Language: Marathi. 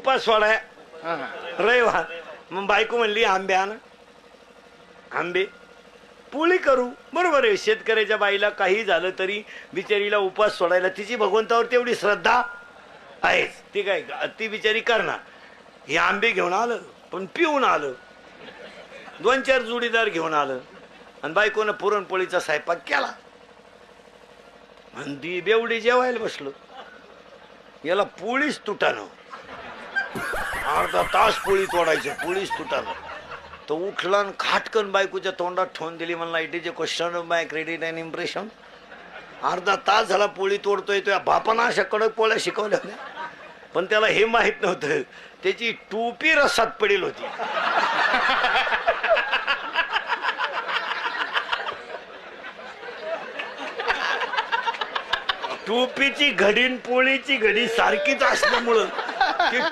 उपास सोडाय. रविवार मग बायको म्हणली आंबे आण आंबे पोळी करू बरोबर आहे शेतकऱ्याच्या बाईला काही झालं तरी बिचारीला उपास सोडायला तिची भगवंतावर तेवढी श्रद्धा आहेच ती काय ती बिचारी करणार हे आंबे घेऊन आलं पण पिऊन आलं दोन चार जोडीदार घेऊन आलं आणि बायकोनं पुरणपोळीचा स्वयंपाक केला आणि ती बेवडी जेवायला बसलो याला पोळीच तुटानं अर्धा तास पोळी तोडायचं पोळीच तुटाला तो उठला आणि खाटकन बायकोच्या तोंडात ठेवून दिली म्हणला it is a question of my credit and impression अर्धा तास झाला पोळी तोडतोय तो बापानं अशा कडक पोळ्या शिकवल्या होत्या. पण त्याला हे माहीत नव्हतं त्याची टोपी रसात पडेल होती. टोपीची घडी न पोळीची घडी सारखीच असल्यामुळं